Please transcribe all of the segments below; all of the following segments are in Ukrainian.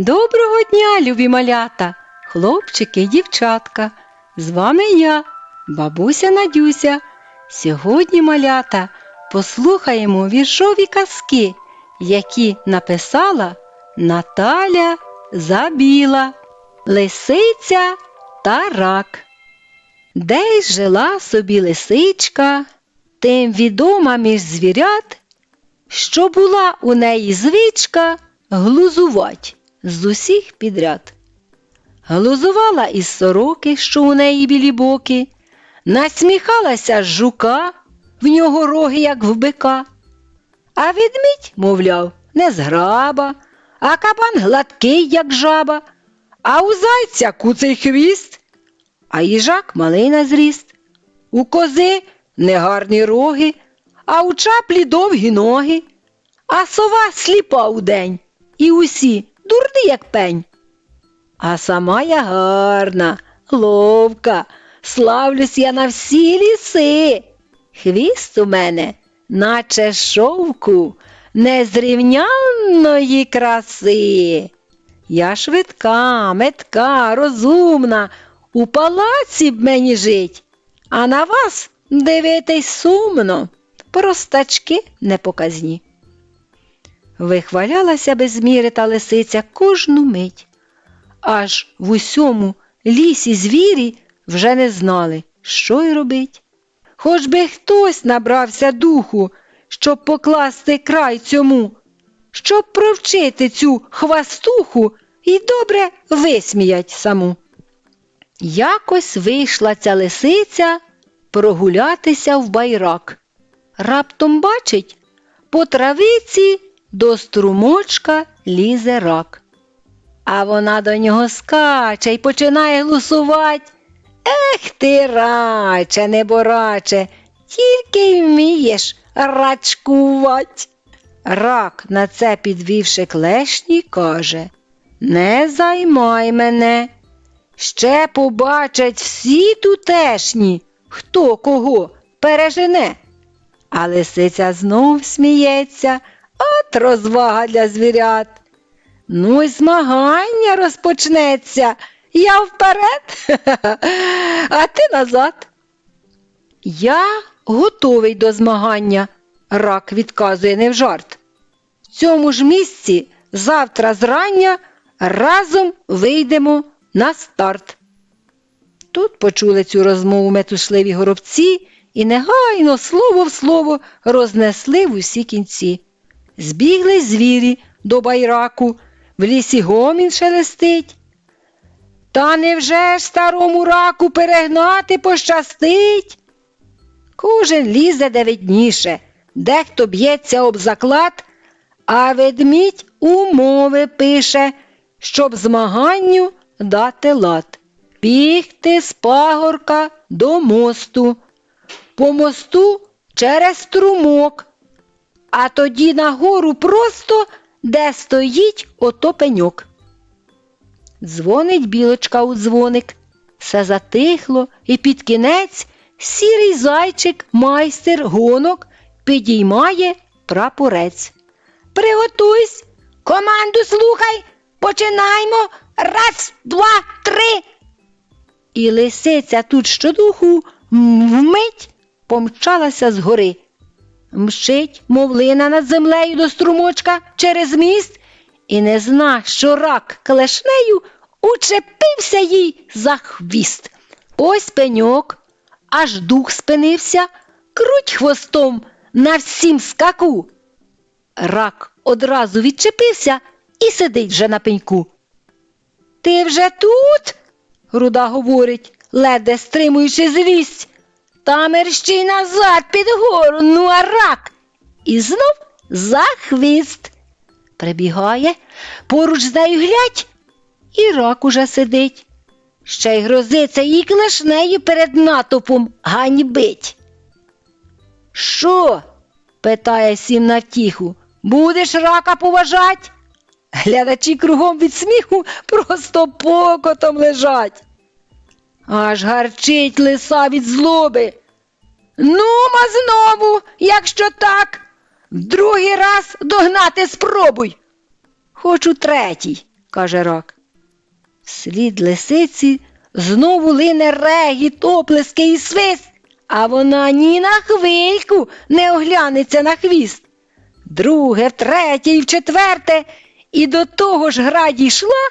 Доброго дня, любі малята, хлопчики і дівчатка. З вами я, бабуся Надюся. Сьогодні, малята, послухаємо віршові казки, які написала Наталя Забіла, Лисиця та рак. Десь жила собі лисичка, тим відома між звірят, що була у неї звичка глузувать з усіх підряд. Глузувала із сороки, що у неї білі боки, насміхалася з жука, в нього роги, як в бика. А ведмідь, мовляв, не зграба, а кабан гладкий, як жаба, а у зайця куций хвіст, а їжак малий на зріст. У кози негарні роги, а у чаплі довгі ноги, а сова сліпа удень, і усі дурні, як пень. А сама я гарна, ловка, славлюсь я на всі ліси. Хвіст у мене, наче шовку, незрівнянної краси. Я швидка, метка, розумна, у палаці б мені жить, а на вас дивитись сумно, простачки непоказні. Вихвалялася без міри та лисиця кожну мить. Аж в усьому лісі звірі вже не знали, що й робить. Хоч би хтось набрався духу, щоб покласти край цьому, щоб провчити цю хвастуху і добре висміять саму. Якось вийшла ця лисиця прогулятися в байрак. Раптом бачить, по травиці до струмочка лізе рак. А вона до нього скаче й починає глусувати. Ех ти, раче, небораче, тільки вмієш рачкувати. Рак, на це підвівши клешні, каже Не займай мене. Ще побачать всі тутешні, хто кого пережене. А лисиця знов сміється, от розвага для звірят. Ну й змагання розпочнеться. Я вперед, а ти назад. Я готовий до змагання, рак відказує не в жарт. В цьому ж місці завтра зрання разом вийдемо на старт. Тут почули цю розмову метушливі горобці і негайно слово в слово рознесли в усі кінці. Збігли звірі до байраку, в лісі гомін шелестить. Та невже ж старому раку перегнати пощастить? Кожен лізе де видніше, дехто б'ється об заклад, а ведмідь умови пише, щоб змаганню дати лад. Бігти з пагорка до мосту, по мосту через струмок, а тоді нагору просто, де стоїть ото пеньок. Дзвонить білочка у дзвоник, все затихло, і під кінець сірий зайчик, майстер гонок, підіймає прапорець. Приготуйсь, команду слухай, починаймо. Раз, два, три. І лисиця тут щодуху вмить помчалася з гори. Мчить, мов лина над землею до струмочка через міст, і не зна, що рак клешнею учепився їй за хвіст. Ось пеньок, аж дух спинився, круть хвостом на всім скаку. Рак одразу відчепився і сидить вже на пеньку. Ти вже тут? Руда говорить, ледве стримуючи злість. Та назад під гору, ну а рак. І знов за хвіст. Прибігає, поруч з нею глядь, і рак уже сидить. Ще й грозиться їй клешнею перед натовпом ганьбить. Що? питає сім на втіху. Будеш рака поважать? Глядачі кругом від сміху просто покотом лежать. Аж гарчить лиса від злоби. Нума знову, якщо так, в другий раз догнати спробуй. Хочу третій, каже рак. Вслід лисиці знову лине регіт, оплески і свист, а вона ні на хвильку не оглянеться на хвіст. Друге, втретє і вчетверте, і до того ж гра дійшла,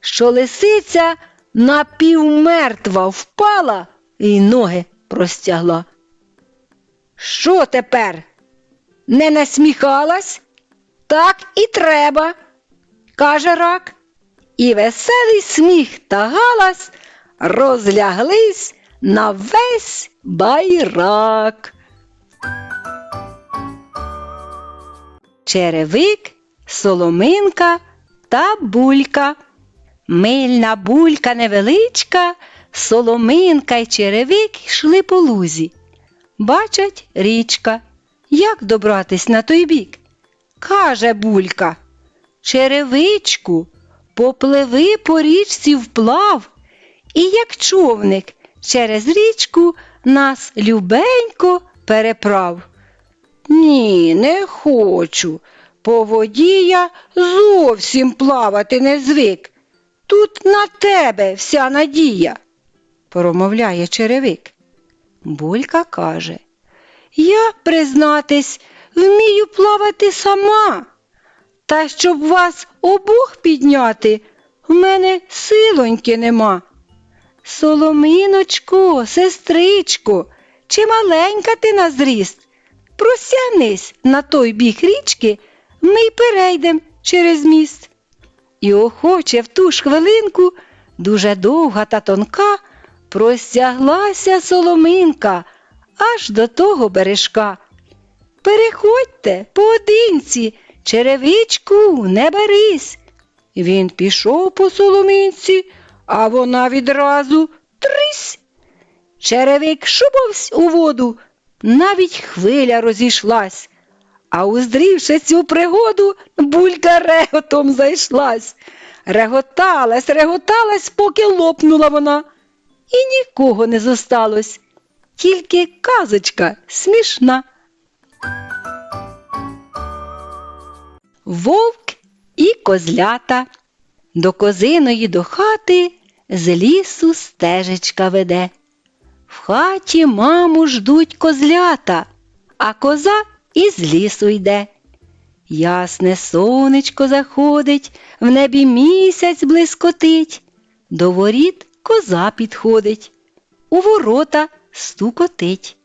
що лисиця напівмертва впала і ноги простягла. Що тепер? Не насміхалась? Так і треба, каже рак. І веселий сміх та галас розляглись на весь байрак. Черевик, соломинка та булька. Мильна булька невеличка, соломинка й черевик йшли по лузі. Бачать річка. Як добратись на той бік? Каже булька. Черевичку, попливи по річці вплав, і як човник через річку нас любенько переправ. Ні, не хочу. По воді я зовсім плавати не звик. Тут на тебе вся надія, промовляє черевик. Булька каже, я, признатись, вмію плавати сама. Та щоб вас обох підняти, в мене силоньки нема. Соломиночко, сестричко, чи маленька ти на зріст? Просягнись на той бік річки, ми й перейдем через міст. І охоче в ту ж хвилинку, дуже довга та тонка, простяглася соломинка аж до того бережка. Переходьте поодинці, черевичку, не берись. Він пішов по соломинці, а вона відразу трись. Черевик шубовсь у воду, навіть хвиля розійшлась. А уздрівши цю пригоду, булька реготом зайшлась. Реготалась, реготалась, поки лопнула вона. І нікого не зосталось, тільки казочка смішна. Вовк і козлята. До козиної до хати з лісу стежечка веде. В хаті маму ждуть козлята, а коза із лісу йде. Ясне сонечко заходить, в небі місяць блискотить, до воріт коза підходить, у ворота стукотить.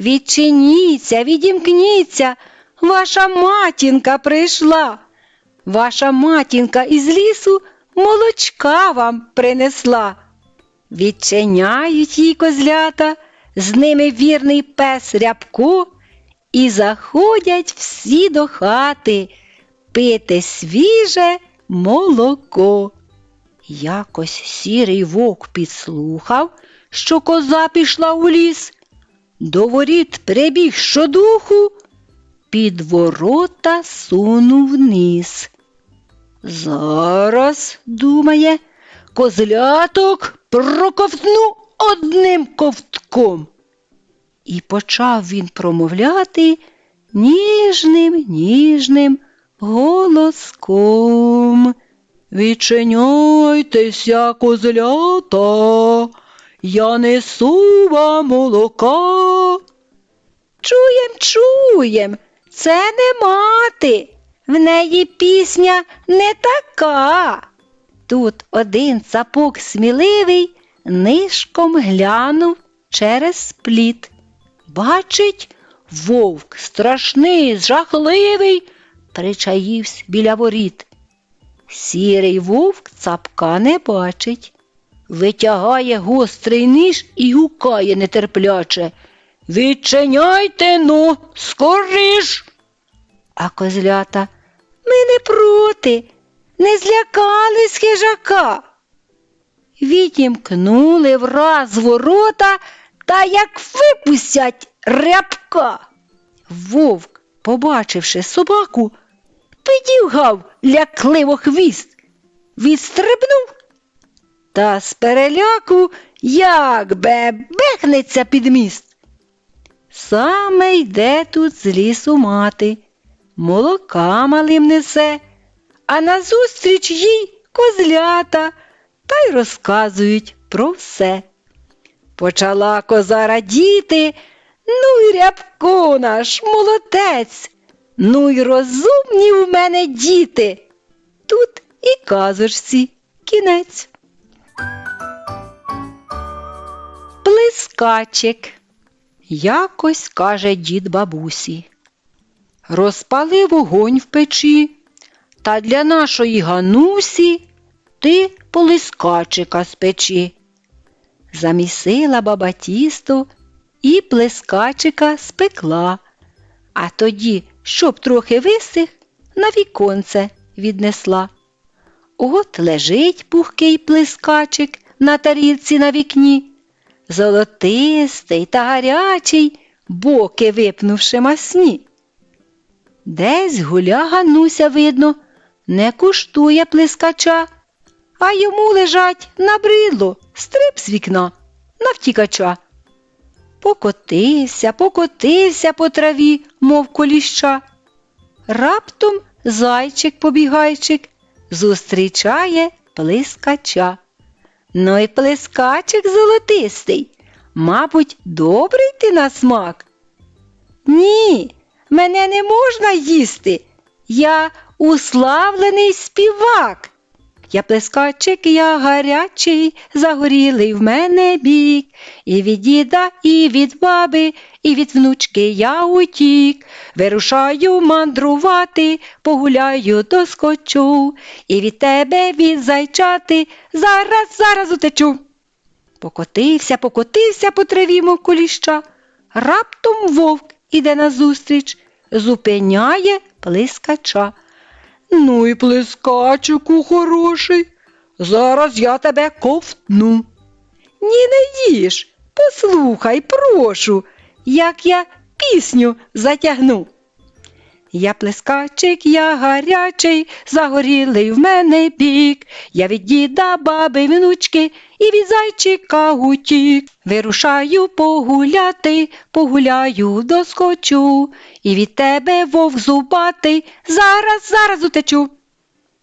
Відчиніться, відімкніться, ваша матінка прийшла. Ваша матінка із лісу молочка вам принесла. Відчиняють їй козлята, з ними вірний пес рябко, і заходять всі до хати пити свіже молоко. Якось сірий вовк підслухав, що коза пішла у ліс. До воріт прибіг щодуху, під ворота сунув низ. Зараз, думає, козляток проковтну одним ковтком. І почав він промовляти ніжним, ніжним голоском. Відчиняйтеся, козлята, я несу вам молока. Чуєм, чуєм, це не мати, в неї пісня не така. Тут один цапок сміливий нишком глянув через пліт. Бачить, вовк страшний, жахливий, причаївсь біля воріт. Сірий вовк цапка не бачить, витягає гострий ніж і гукає нетерпляче. Відчиняйте ну, скоріш. А козлята ми не проти, не злякались хижака. Відімкнули враз ворота та як випустять рябка. Вовк, побачивши собаку, підівгав лякливо хвіст, відстрибнув та з переляку як бебехнеться під міст. Саме йде тут з лісу мати, молока малим несе, а назустріч їй козлята та й розказують про все. Почала коза радіти, ну й рябко наш, молодець, ну й розумні в мене діти. Тут і казочці кінець. Плескачик. Якось каже дід бабусі. Розпали вогонь в печі, та для нашої ганусі ти плескачика спечи. Замісила баба тісто і плескачика спекла, а тоді, щоб трохи висих, на віконце віднесла. От лежить пухкий плескачик на тарілці на вікні, золотистий та гарячий, боки випнувши масні. Десь гуля Гануся, видно, не куштує плескача, а йому лежать набридло, стриб з вікна на втікача. Покотився, покотився по траві, мов коліща. Раптом зайчик побігайчик зустрічає плескача. Ну й плескачик золотистий, мабуть, добрий ти на смак. Ні, мене не можна їсти. Я уславлений співак. Я плескачик, я гарячий, загорілий в мене бік, і від діда, і від баби, і від внучки я утік. Вирушаю мандрувати, погуляю доскочу, і від тебе від зайчати зараз, зараз утечу. Покотився, покотився по траві, мов коліща. Раптом вовк іде назустріч, зупиняє плескача. Ну і плескачику хороший. Зараз я тебе ковтну. Ні, не їж, послухай, прошу, як я пісню затягну. Я плескачик, я гарячий, загорілий в мене бік. Я від діда, баби, внучки і від зайчика утік. Вирушаю погуляти, погуляю доскочу, і від тебе вовк зубатий, зараз, зараз утечу.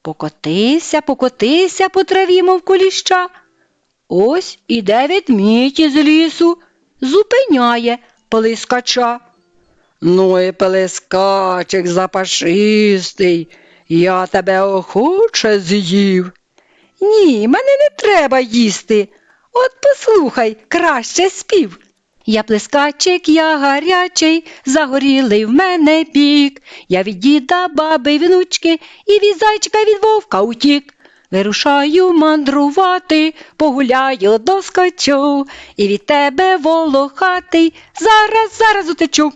Покотися, покотися по траві, мов коліща. Ось іде ведмідь із лісу, зупиняє плескача. Ну і пелескачик запашистий, я тебе охоче з'їв. Ні, мене не треба їсти. От послухай краще спів. Я плескачик, я гарячий, загорілий в мене бік. Я від діда, баби, внучки, і від зайчика, від вовка утік. Вирушаю мандрувати, погуляю доскочу, і від тебе волохатий, зараз, зараз утечу.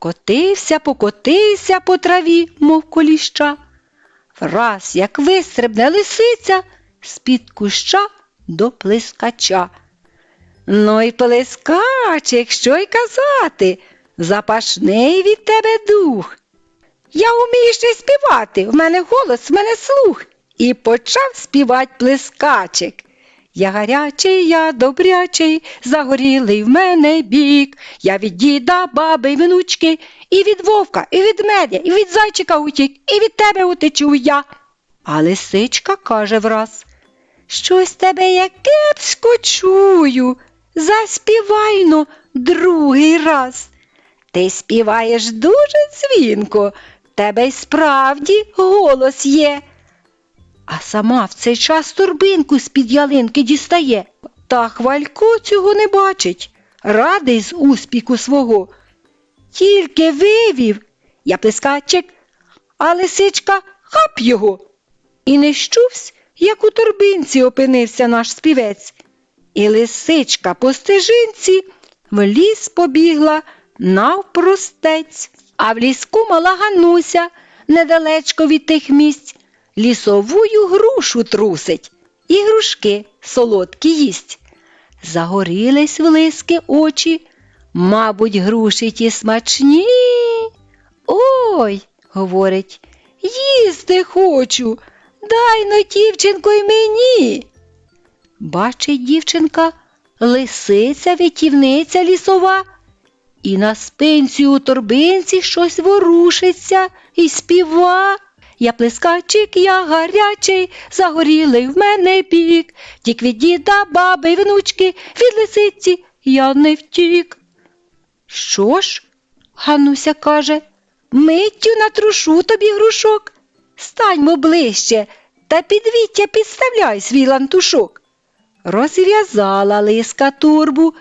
Котився, покотився по траві, мов коліща. Враз, як вистрибне лисиця, з-під куща до плескача. Ну й плескачик, що й казати, запашний від тебе дух. Я вмію ще співати, в мене голос, в мене слух. І почав співати плескачик. Я гарячий, я добрячий, загорілий в мене бік. Я від діда, баби й внучки, і від вовка, і від медя, і від зайчика утік, і від тебе утечу я. А лисичка каже враз, щось тебе я кепсько чую. Заспівайно другий раз. Ти співаєш дуже дзвінко, тебе й справді голос є. А сама в цей час торбинку з-під ялинки дістає. Та хвалько цього не бачить, радий з успіху свого. Тільки вивів, я плескачик, а лисичка хап його. І не щувсь, як у торбинці опинився наш співець. І лисичка по стежинці в ліс побігла навпростець, а в ліску мала Гануся недалечко від тих місць лісовую грушу трусить і грушки солодкі їсть. Загорілись в лиски очі, мабуть, груші ті смачні. Ой, говорить, їсти хочу, дай но, дівчинко, й мені. Бачить дівчинка, лисиця витівниця лісова, і на спинці у торбинці щось ворушиться і співа. Я плескачик, я гарячий, загорілий в мене бік. Тік від діда, баби й внучки, від лисиці я не втік. Що ж? Гануся каже, миттю натрушу тобі грушок. Станьмо ближче та під віття підставляй свій лантушок. Розв'язала лиска турбу,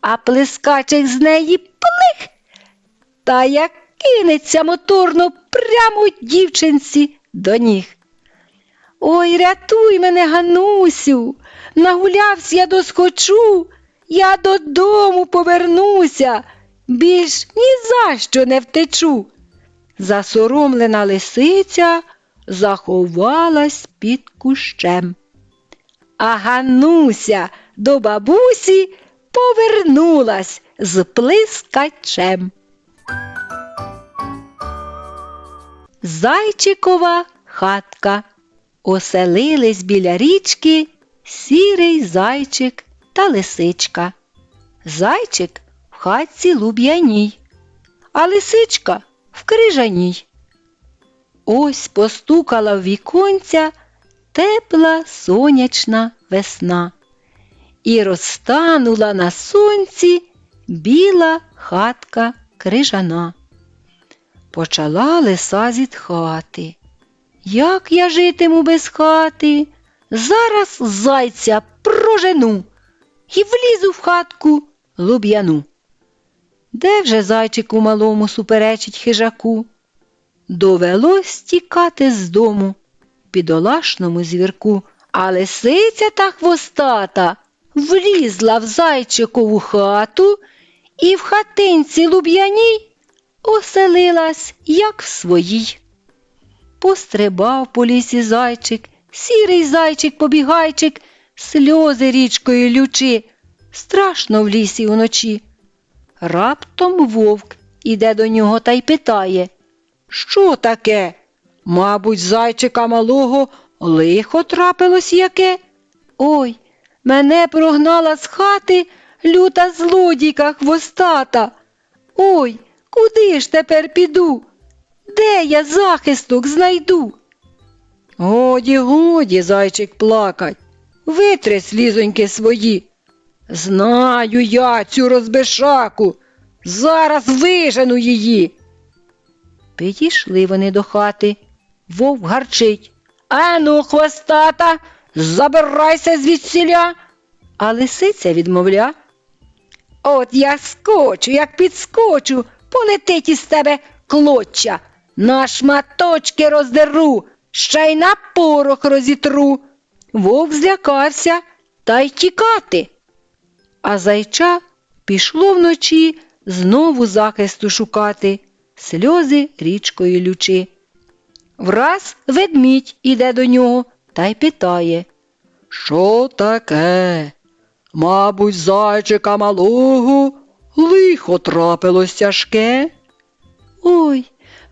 а плескачик з неї плих. Та як кинеться моторно прямо дівчинці до ніг. Ой, рятуй мене, Ганусю, нагулявся я доскочу, я додому повернуся, більш ні за що не втечу. Засоромлена лисиця заховалась під кущем. А Гануся до бабусі повернулась з плискачем. Зайчикова хатка. Оселились біля річки сірий зайчик та лисичка. Зайчик в хатці луб'яній, а лисичка в крижаній. Ось постукала в віконця тепла сонячна весна, і розтанула на сонці біла хатка крижана. Почала лиса зітхати. Як я житиму без хати? Зараз зайця прожену і влізу в хатку луб'яну. Де вже зайчику малому суперечить хижаку? Довелось тікати з дому бідолашному звірку, а лисиця та хвостата влізла в зайчикову хату і в хатинці луб'яній оселилась, як в своїй. Пострибав по лісі зайчик, сірий зайчик побігайчик, сльози річкою лючи, страшно в лісі вночі. Раптом вовк іде до нього та й питає Що таке? Мабуть, зайчика малого лихо трапилось яке? Ой, мене прогнала з хати люта злодійка хвостата. Ой, куди ж тепер піду? Де я захисток знайду? Годі, годі, зайчик плакать, витри слізоньки свої. Знаю я цю розбишаку, зараз вижену її. Підійшли вони до хати. Вовк гарчить. Ану, хвостата, забирайся звідсіля. А лисиця відмовля. От я скочу, як підскочу, полетить із тебе клоча. На шматочки роздеру, ще й на порох розітру. Вовк злякався та й тікати. А зайча пішло вночі знову захисту шукати, сльози річкою лючи. Враз ведмідь іде до нього та й питає. Що таке? Мабуть, зайчика малого лихо трапилось тяжке. Ой,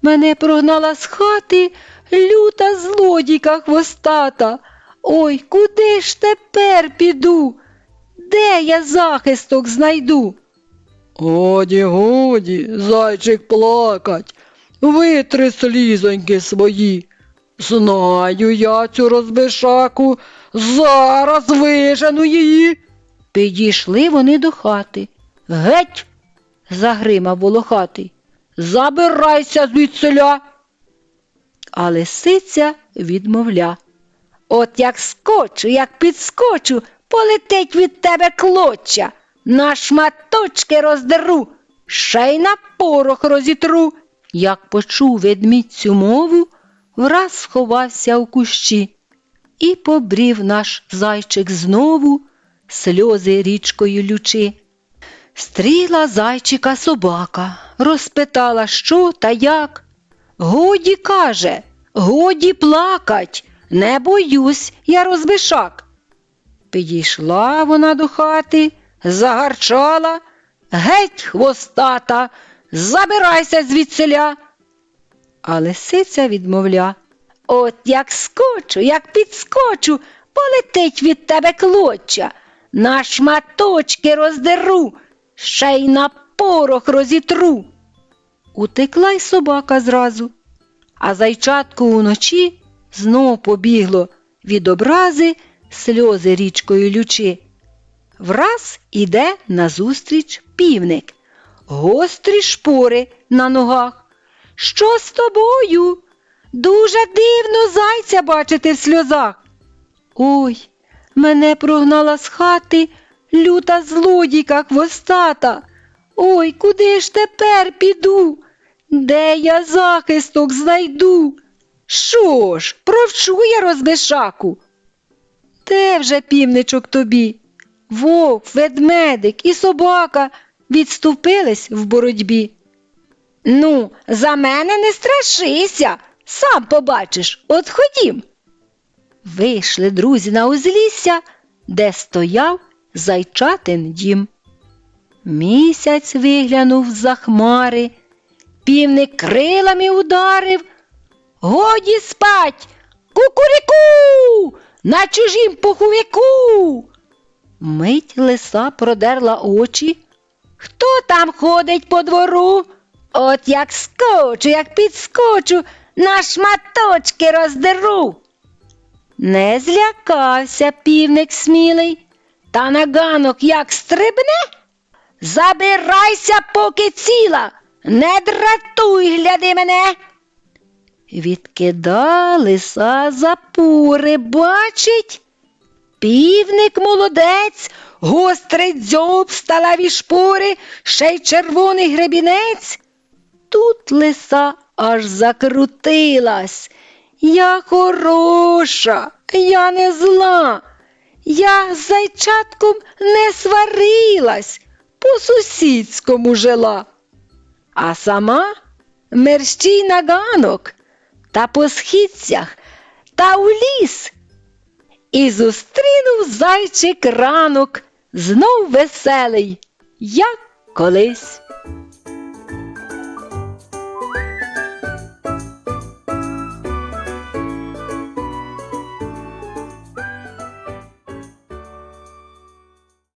мене прогнала з хати люта злодійка хвостата. Ой, куди ж тепер піду? Де я захисток знайду? Годі, годі, зайчик плакать, витри слізоньки свої. Знаю я цю розбишаку, зараз вижену її. Підійшли вони до хати. Геть. загримав волохатий. Забирайся звідсиля. А лисиця відмовля. От як скочу, як підскочу, полетить від тебе клоча, на шматочки роздеру, ще й на порох розітру. Як почув ведмідь цю мову, враз сховався у кущі. І побрів наш зайчик знову, сльози річкою лючи. Стріла зайчика собака, розпитала, що та як. Годі каже, годі плакать, не боюсь я розбишак. Підійшла вона до хати, загарчала, геть хвостата, забирайся звідсиля. А лисиця відмовля. От як скочу, як підскочу, полетить від тебе клоча, на шматочки роздеру, ще й на порох розітру. Утекла й собака зразу. а зайчатко уночі знов побігло від образи сльози річкою лючи. Враз іде назустріч півник, гострі шпори на ногах. Що з тобою? Дуже дивно зайця бачити в сльозах. Ой, мене прогнала з хати люта злодійка хвостата. Ой, куди ж тепер піду? Де я захисток знайду? Що ж, провчу я розбишаку. Де вже півничок тобі? Вовк, ведмедик і собака відступились в боротьбі. Ну, за мене не страшися, сам побачиш, от ходім. Вийшли друзі на узлісся, де стояв зайчатин дім. Місяць виглянув за хмари, півник крилами ударив. Годі спать, кукуріку, на чужім пуховику. Мить лиса продерла очі. Хто там ходить по двору? От як скочу, як підскочу, на шматочки роздеру. Не злякався півник смілий, та на ганок як стрибне. Забирайся, поки ціла, не дратуй, гляди мене. Відкида лиса запури, бачить. Півник молодець, гострий дзьоб, сталеві шпори, ще й червоний гребінець. Тут лиса аж закрутилась. Я хороша, я не зла, я з зайчатком не сварилась, по сусідському жила. А сама мерщій на ганок та по східцях та у ліс. І зустрінув зайчик ранок, знов веселий, як колись.